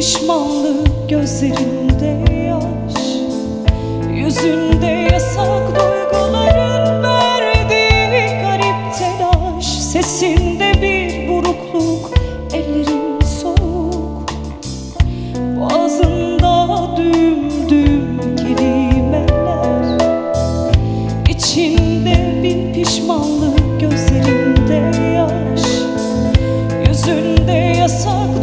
pişmanlık gözlerinde yaş. Yüzünde yasak duyguların verdiği garip telaş. Sesinde bir burukluk ellerin soğuk. Boğazında düm düm kelimeler. İçinde bin pişmanlık gözlerinde yaş. Yüzünde yasak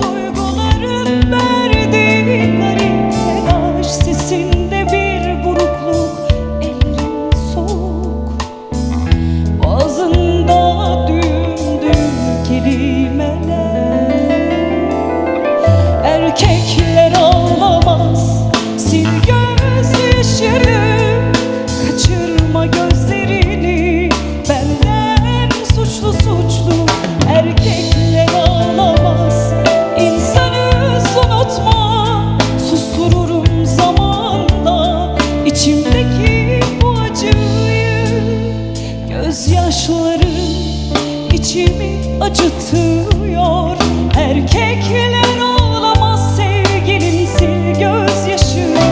içimi acıtıyor. Erkekler ağlamaz sevgilim sil gözyaşını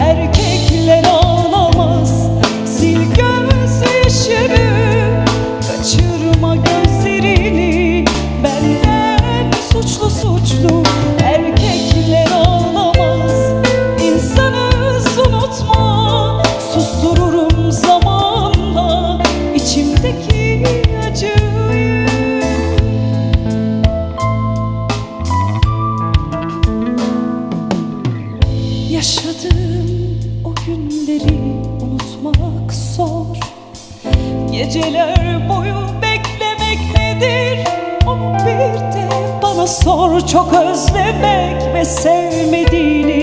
Erkekler ağlamaz sil gözyaşını. Kaçırma gözlerini benden suçlu suçlu. Erkekler ağlamaz insanı unutma Sustururum zamanla içimdeki Geceler boyu beklemek nedir? Onu bir de bana sor Çok özlemek ve sevmediğini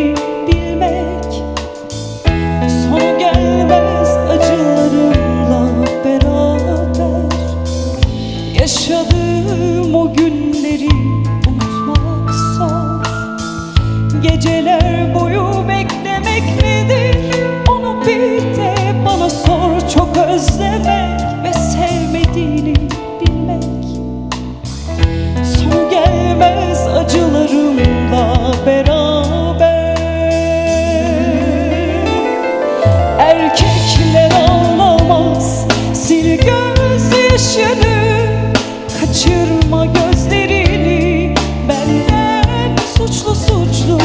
Kaçırma gözlerini benden suçlu suçlu.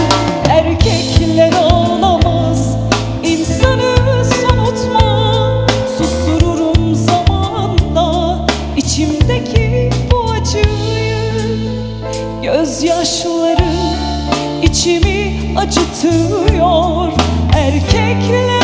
Erkekler olamaz insanı soğutma. Sustururum zamanla içimdeki bu acıyı. Göz Gözyaşları içimi acıtıyor. Erkekler